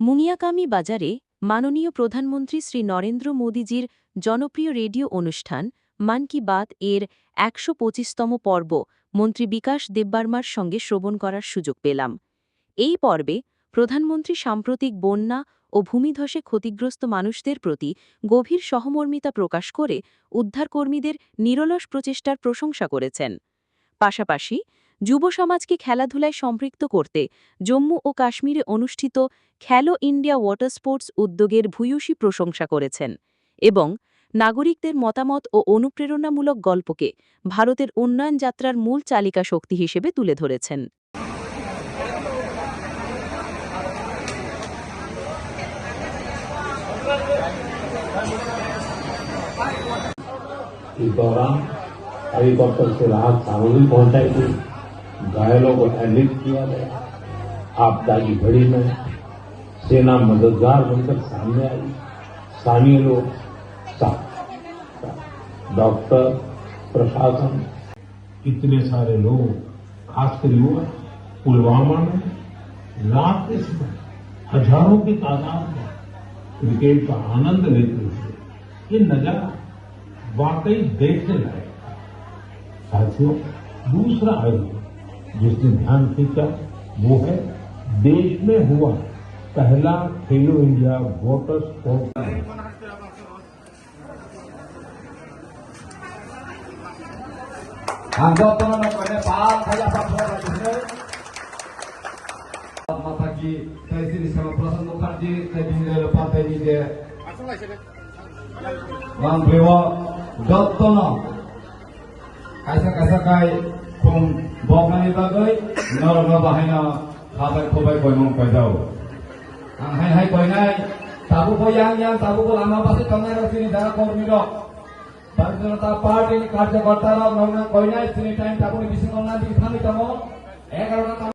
মুনিয়াকামি বাজারে মাননীয় প্রধানমন্ত্রী শ্রী নরেন্দ্র মোদীজির জনপ্রিয় রেডিও অনুষ্ঠান মান কি বাত এর একশো পঁচিশতম পর্ব মন্ত্রী বিকাশ দেববর্মার সঙ্গে শ্রবণ করার সুযোগ পেলাম। এই পর্বে প্রধানমন্ত্রী সাম্প্রতিক বন্যা ও ভূমিধসে ক্ষতিগ্রস্ত মানুষদের প্রতি গভীর সহমর্মিতা প্রকাশ করে উদ্ধারকর্মীদের নিরলস প্রচেষ্টার প্রশংসা করেছেন। পাশাপাশি যুব সমাজকে খেলাধুলায় সম্পৃক্ত করতে জম্মু ও কাশ্মীরে অনুষ্ঠিত খেলো ইন্ডিয়া ওয়াটার স্পোর্টস উদ্যোগের ভূয়সী প্রশংসা করেছেন এবং নাগরিকদের মতামত ও অনুপ্রেরণামূলক গল্পকে ভারতের উন্নয়ন যাত্রার মূল চালিকা শক্তি হিসেবে তুলে ধরেছেন इस दौरान हेलीकॉप्टर से राहत सामग्री पहुंचाई गई घायलों को एडमिट किया गया। आपदा की घड़ी में सेना मददगार बनकर सामने आई। स्थानीय लोग डॉक्टर, प्रशासन। इतने सारे लोग खासकर युवा पुलवामा में, रात के समय, हज़ारों की तादाद में, क्रिकेट का आनंद लेते हुए, ये नज़ारा वाकई देखने लायक साथियों, दूसरा आयोजन जिसने ध्यान खींचा वो है देश में हुआ पहला खेलो इंडिया वाटर स्पोर्ट आंदोलनों माता तहसील सेवा प्रसन्न मुखर्जी तहसील पातनी दे मान भेव दत्तन कैसा कैसा Dottono Kaisa kaisa kai Kum Bokani bagai Nor nor bahaya Khabai khobai koi mong koi jau Ang hai hai koi nai Tabu ko yang yang tabu ko lama pasti kamera sini jaga kormi dok ভারতীয় জনতা পার্টির কার্যকর্তারা নগ্ন কইনায় তিনি time ঠাকুর বিশৃঙ্খলা দিকে থামিতম এগারোটা